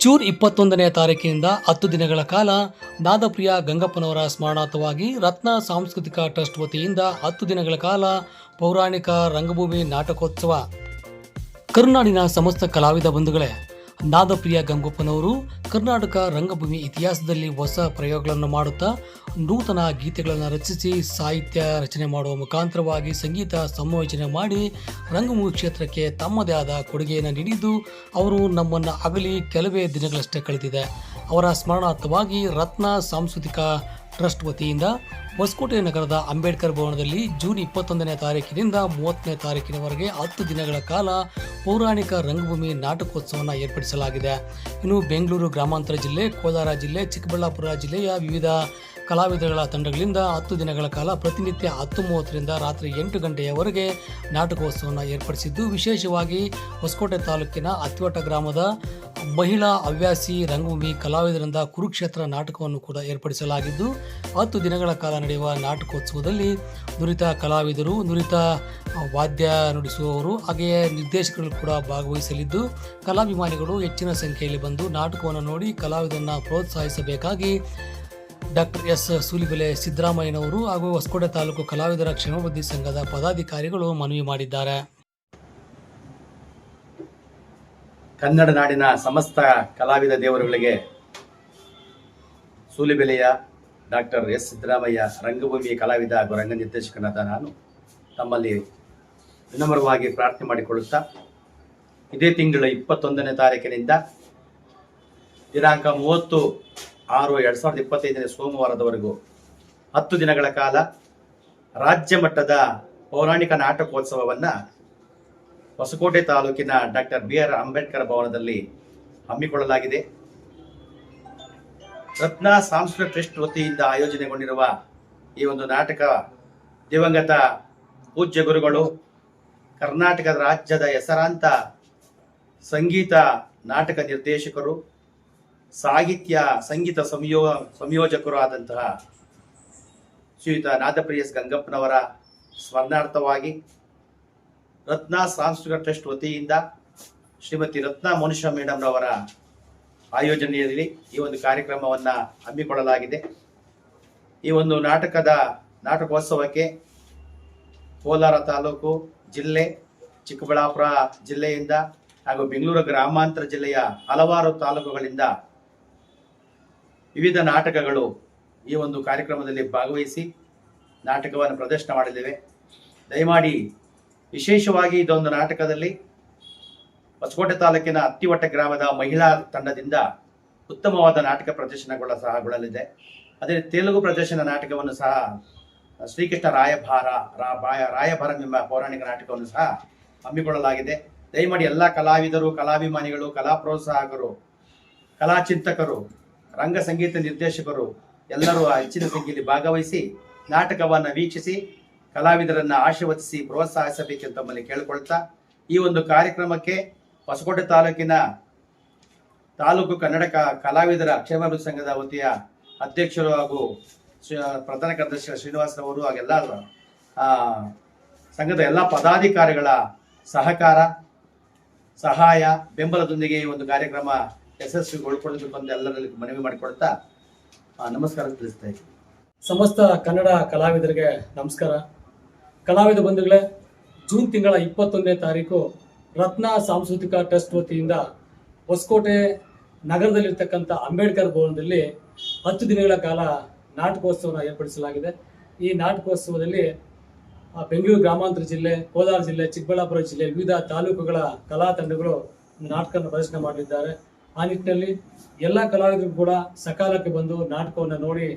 June ಇಪ್ಪತ್ತೊಂದನೇ ತಾರೀಕಿನಿಂದ ಹತ್ತು ದಿನಗಳ ಕಾಲ ನಾದಪ್ರಿಯ ಗಂಗಪ್ಪನವರ ಸ್ಮರಣಾರ್ಥವಾಗಿ ರತ್ನ ಸಾಂಸ್ಕೃತಿಕ ಟ್ರಸ್ಟ್ ವತಿಯಿಂದ ಹತ್ತು ದಿನಗಳ ಕಾಲ ಪೌರಾಣಿಕ ರಂಗಭೂಮಿ ನಾಟಕೋತ್ಸವ. ಕರುನಾಡಿನ ಸಮಸ್ತ ಕಲಾವಿದ ಬಂಧುಗಳೇ ನಾದಪ್ರಿಯ ಗಂಗಪ್ಪನವರು ಕರ್ನಾಟಕ ರಂಗಭೂಮಿ ಇತಿಹಾಸದಲ್ಲಿ ಹೊಸ ಪ್ರಯೋಗಗಳನ್ನು ಮಾಡುತ್ತಾ ನೂತನ ಗೀತೆಗಳನ್ನು ರಚಿಸಿ ಸಾಹಿತ್ಯ ರಚನೆ ಮಾಡುವ ಮುಖಾಂತರವಾಗಿ ಸಂಗೀತ ಸಂಯೋಜನೆ ಮಾಡಿ ರಂಗಭೂಮಿ ಕ್ಷೇತ್ರಕ್ಕೆ ತಮ್ಮದೇ ಆದ ಕೊಡುಗೆಯನ್ನು ನೀಡಿದ್ದು, ಅವರು ನಮ್ಮನ್ನು ಅಗಲಿ ಕೆಲವೇ ದಿನಗಳಷ್ಟೇ ಕಳೆದಿದೆ. ಅವರ ಸ್ಮರಣಾರ್ಥವಾಗಿ ರತ್ನ ಸಾಂಸ್ಕೃತಿಕ ಟ್ರಸ್ಟ್ ವತಿಯಿಂದ ಹೊಸಕೋಟೆ ನಗರದ ಅಂಬೇಡ್ಕರ್ ಭವನದಲ್ಲಿ ಜೂನ್ ಇಪ್ಪತ್ತೊಂದನೇ ತಾರೀಕಿನಿಂದ ಮೂವತ್ತನೇ ತಾರೀಕಿನವರೆಗೆ ಹತ್ತು ದಿನಗಳ ಕಾಲ ಪೌರಾಣಿಕ ರಂಗಭೂಮಿ ನಾಟಕೋತ್ಸವವನ್ನು ಏರ್ಪಡಿಸಲಾಗಿದೆ. ಇನ್ನು ಬೆಂಗಳೂರು ಗ್ರಾಮಾಂತರ ಜಿಲ್ಲೆ, ಕೋಲಾರ ಜಿಲ್ಲೆ, ಚಿಕ್ಕಬಳ್ಳಾಪುರ ಜಿಲ್ಲೆಯ ವಿವಿಧ ಕಲಾವಿದಗಳ ತಂಡಗಳಿಂದ ಹತ್ತು ದಿನಗಳ ಕಾಲ ಪ್ರತಿನಿತ್ಯ ಹತ್ತು ಮೂವತ್ತರಿಂದ ರಾತ್ರಿ ಎಂಟು ಗಂಟೆಯವರೆಗೆ ನಾಟಕೋತ್ಸವವನ್ನು ಏರ್ಪಡಿಸಿದ್ದು, ವಿಶೇಷವಾಗಿ ಹೊಸಕೋಟೆ ತಾಲೂಕಿನ ಅತ್ತಿವಟ ಗ್ರಾಮದ ಮಹಿಳಾ ಹವ್ಯಾಸಿ ರಂಗಭೂಮಿ ಕಲಾವಿದರಿಂದ ಕುರುಕ್ಷೇತ್ರ ನಾಟಕವನ್ನು ಕೂಡ ಏರ್ಪಡಿಸಲಾಗಿದ್ದು, ಹತ್ತು ದಿನಗಳ ಕಾಲ ನಡೆಯುವ ನಾಟಕೋತ್ಸವದಲ್ಲಿ ನುರಿತ ಕಲಾವಿದರು, ನುರಿತ ವಾದ್ಯ ನುಡಿಸುವವರು ಹಾಗೆಯೇ ನಿರ್ದೇಶಕರು ಕೂಡ ಭಾಗವಹಿಸಲಿದ್ದು, ಕಲಾಭಿಮಾನಿಗಳು ಹೆಚ್ಚಿನ ಸಂಖ್ಯೆಯಲ್ಲಿ ಬಂದು ನಾಟಕವನ್ನು ನೋಡಿ ಕಲಾವಿದರನ್ನು ಪ್ರೋತ್ಸಾಹಿಸಬೇಕಾಗಿ ಡಾಕ್ಟರ್ ಎಸ್ ಸೂಲಿಬೆಲೆ ಸಿದ್ದರಾಮಯ್ಯನವರು ಹಾಗೂ ಹೊಸಕೋಟೆ ತಾಲೂಕು ಕಲಾವಿದರ ಕ್ಷೇಮಾಭಿವೃದ್ಧಿ ಸಂಘದ ಪದಾಧಿಕಾರಿಗಳು ಮನವಿ ಮಾಡಿದ್ದಾರೆ. ಕನ್ನಡ ನಾಡಿನ ಸಮಸ್ತ ಕಲಾವಿದ ದೇವರುಗಳಿಗೆ ಸೂಲಿಬೆಲೆಯ ಡಾಕ್ಟರ್ ಎಸ್ ಸಿದ್ದರಾಮಯ್ಯ ರಂಗಭೂಮಿ ಕಲಾವಿದ ಹಾಗೂ ರಂಗ ನಿರ್ದೇಶಕನಾದ ನಾನು ತಮ್ಮಲ್ಲಿ ವಿನಮ್ರವಾಗಿ ಪ್ರಾರ್ಥನೆ ಮಾಡಿಕೊಳ್ಳುತ್ತಾ ಇದೇ ತಿಂಗಳ ಇಪ್ಪತ್ತೊಂದನೇ ತಾರೀಕಿನಿಂದ ದಿನಾಂಕ ಮೂವತ್ತು ಆರು, ಎರಡು ಸಾವಿರದ ಇಪ್ಪತ್ತೈದನೇ ಸೋಮವಾರದವರೆಗೂ ಹತ್ತು ದಿನಗಳ ಕಾಲ ರಾಜ್ಯ ಮಟ್ಟದ ಪೌರಾಣಿಕ ನಾಟಕೋತ್ಸವವನ್ನು ಹೊಸಕೋಟೆ ತಾಲೂಕಿನ ಡಾಕ್ಟರ್ ಬಿ ಆರ್ ಅಂಬೇಡ್ಕರ್ ಭವನದಲ್ಲಿ ಹಮ್ಮಿಕೊಳ್ಳಲಾಗಿದೆ. ರತ್ನ ಸಾಂಸ್ಕೃತಿಕ ಟ್ರಸ್ಟ್ ವತಿಯಿಂದ ಆಯೋಜನೆಗೊಂಡಿರುವ ಈ ಒಂದು ನಾಟಕ ದಿವಂಗತ ಪೂಜ್ಯ ಗುರುಗಳು, ಕರ್ನಾಟಕ ರಾಜ್ಯದ ಹೆಸರಾಂತ ಸಂಗೀತ ನಾಟಕ ನಿರ್ದೇಶಕರು ಸಾಹಿತ್ಯ, ಸಂಗೀತ ಸಂಯೋ ಸಂಯೋಜಕರು ಆದಂತಹ ಶ್ರೀಯುತ ನಾದಪ್ರಿಯಸ್ ಗಂಗಪ್ಪನವರ ಸ್ಮರಣಾರ್ಥವಾಗಿ ರತ್ನ ಸಾಂಸ್ಕೃತಿಕ ಟ್ರಸ್ಟ್ ವತಿಯಿಂದ ಶ್ರೀಮತಿ ರತ್ನ ಮನುಷ್ಯ ಮೇಡಮ್ರವರ ಆಯೋಜನೆಯಲ್ಲಿ ಈ ಒಂದು ಕಾರ್ಯಕ್ರಮವನ್ನು ಹಮ್ಮಿಕೊಳ್ಳಲಾಗಿದೆ. ಈ ಒಂದು ನಾಟಕದ ನಾಟಕೋತ್ಸವಕ್ಕೆ ಕೋಲಾರ ತಾಲೂಕು ಜಿಲ್ಲೆ, ಚಿಕ್ಕಬಳ್ಳಾಪುರ ಜಿಲ್ಲೆಯಿಂದ ಹಾಗೂ ಬೆಂಗಳೂರು ಗ್ರಾಮಾಂತರ ಜಿಲ್ಲೆಯ ಹಲವಾರು ತಾಲೂಕುಗಳಿಂದ ವಿವಿಧ ನಾಟಕಗಳು ಈ ಒಂದು ಕಾರ್ಯಕ್ರಮದಲ್ಲಿ ಭಾಗವಹಿಸಿ ನಾಟಕವನ್ನು ಪ್ರದರ್ಶನ ಮಾಡಲಿವೆ ದಯಮಾಡಿ ವಿಶೇಷವಾಗಿ ಇದೊಂದು ನಾಟಕದಲ್ಲಿ ಹೊಸಕೋಟೆ ತಾಲೂಕಿನ ಅತ್ತಿವಟ್ಟ ಗ್ರಾಮದ ಮಹಿಳಾ ತಂಡದಿಂದ ಉತ್ತಮವಾದ ನಾಟಕ ಪ್ರದರ್ಶನಗಳ ಸಹಗೊಳ್ಳಲಿದೆ ಅದೇ ತೆಲುಗು ಪ್ರದರ್ಶನ ನಾಟಕವನ್ನು ಸಹ ಶ್ರೀಕೃಷ್ಣ ರಾಯಭಾರ, ರಾ ಬಾಯ ರಾಯಭಾರಂ ಎಂಬ ಪೌರಾಣಿಕ ನಾಟಕವನ್ನು ಸಹ ಹಮ್ಮಿಕೊಳ್ಳಲಾಗಿದೆ. ದಯಮಾಡಿ ಎಲ್ಲ ಕಲಾವಿದರು, ಕಲಾಭಿಮಾನಿಗಳು, ಕಲಾ ಪ್ರೋತ್ಸಾಹಕರು, ಕಲಾ ಚಿಂತಕರು ರಂಗ ಸಂಗೀತ ನಿರ್ದೇಶಕರು ಎಲ್ಲರೂ ಹೆಚ್ಚಿನ ಸಂಖ್ಯೆಯಲ್ಲಿ ಭಾಗವಹಿಸಿ ನಾಟಕವನ್ನು ವೀಕ್ಷಿಸಿ ಕಲಾವಿದರನ್ನು ಆಶೀರ್ವದಿಸಿ ಪ್ರೋತ್ಸಾಹಿಸಬೇಕೆಂದು ತಮ್ಮಲ್ಲಿ ಕೇಳಿಕೊಳ್ತಾ ಈ ಒಂದು ಕಾರ್ಯಕ್ರಮಕ್ಕೆ ಹೊಸಕೋಟೆ ತಾಲೂಕಿನ ತಾಲೂಕು ಕನ್ನಡ ಕಲಾವಿದರ ಕ್ಷೇಮಾಭಿವೃದ್ಧಿ ಸಂಘದ ವತಿಯ ಅಧ್ಯಕ್ಷರು ಹಾಗೂ ಪ್ರಧಾನ ಕಾರ್ಯದರ್ಶಿ ಶ್ರೀನಿವಾಸರವರು ಹಾಗೆಲ್ಲ ಆ, ಸಂಘದ ಎಲ್ಲ ಪದಾಧಿಕಾರಿಗಳ ಸಹಕಾರ ಸಹಾಯ ಬೆಂಬಲದೊಂದಿಗೆ ಈ ಒಂದು ಕಾರ್ಯಕ್ರಮ ಯಶಸ್ವಿಗೊಳ್ಕೊಳ್ಳಬೇಕು ಅಂತ ಎಲ್ಲರಲ್ಲಿ ಮನವಿ ಮಾಡಿಕೊಳ್ತಾ ಆ, ನಮಸ್ಕಾರ ತಿಳಿಸ್ತಾ ಇದ್ದೀನಿ. ಸಮಸ್ತ ಕನ್ನಡ ಕಲಾವಿದರಿಗೆ ನಮಸ್ಕಾರ. ಕಲಾವಿದ ಬಂಧುಗಳೇ ಜೂನ್ ತಿಂಗಳ ಇಪ್ಪತ್ತೊಂದನೇ ತಾರೀಕು ರತ್ನ ಸಾಂಸ್ಕೃತಿಕ ಟ್ರಸ್ಟ್ ವತಿಯಿಂದ ಹೊಸಕೋಟೆ ನಗರದಲ್ಲಿರ್ತಕ್ಕಂಥ ಅಂಬೇಡ್ಕರ್ ಭವನದಲ್ಲಿ ಹತ್ತು ದಿನಗಳ ಕಾಲ ನಾಟಕೋತ್ಸವನ ಏರ್ಪಡಿಸಲಾಗಿದೆ. ಈ ನಾಟಕೋತ್ಸವದಲ್ಲಿ ಬೆಂಗಳೂರು ಗ್ರಾಮಾಂತರ ಜಿಲ್ಲೆ ಕೋಲಾರ ಜಿಲ್ಲೆ ಚಿಕ್ಕಬಳ್ಳಾಪುರ ಜಿಲ್ಲೆ ವಿವಿಧ ತಾಲೂಕುಗಳ ಕಲಾ ತಂಡಗಳು ಒಂದು ನಾಟಕವನ್ನು ಪ್ರದರ್ಶನ ಮಾಡಲಿದ್ದಾರೆ. ಆ ನಿಟ್ಟಿನಲ್ಲಿ ಎಲ್ಲ ಕಲಾವಿದರು ಕೂಡ ಸಕಾಲಕ್ಕೆ ಬಂದು ನಾಟಕವನ್ನು ನೋಡಿ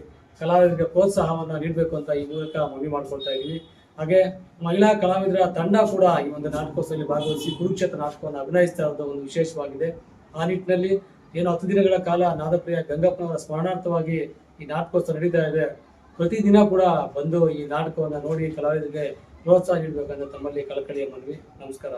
ಕಲಾವಿದರಿಗೆ ಪ್ರೋತ್ಸಾಹವನ್ನು ನೀಡಬೇಕು ಅಂತ ಈ ಮೂಲಕ ಮನವಿ ಮಾಡ್ಕೊಳ್ತಾ ಇದ್ದೀವಿ. ಹಾಗೆ ಮಹಿಳಾ ಕಲಾವಿದರ ತಂಡ ಕೂಡ ಈ ಒಂದು ನಾಟಕೋತ್ಸವದಲ್ಲಿ ಭಾಗವಹಿಸಿ ಕುರುಕ್ಷೇತ್ರ ನಾಟಕವನ್ನು ಅಭಿನಯಿಸ್ತಾ ಇರೋದು ಒಂದು ವಿಶೇಷವಾಗಿದೆ. ಆ ನಿಟ್ಟಿನಲ್ಲಿ ಏನು ಹತ್ತು ದಿನಗಳ ಕಾಲ ನಾದಪ್ರಿಯ ಗಂಗಪ್ಪನವರ ಸ್ಮರಣಾರ್ಥವಾಗಿ ಈ ನಾಟಕೋತ್ಸವ ನಡೀತಾ ಇದೆ. ಪ್ರತಿದಿನ ಕೂಡ ಬಂದು ಈ ನಾಟಕವನ್ನು ನೋಡಿ ಕಲಾವಿದರಿಗೆ ಪ್ರೋತ್ಸಾಹ ನೀಡಬೇಕಂತ ತಮ್ಮಲ್ಲಿ ಕಳಕಳಿಯ ಮನವಿ. ನಮಸ್ಕಾರ.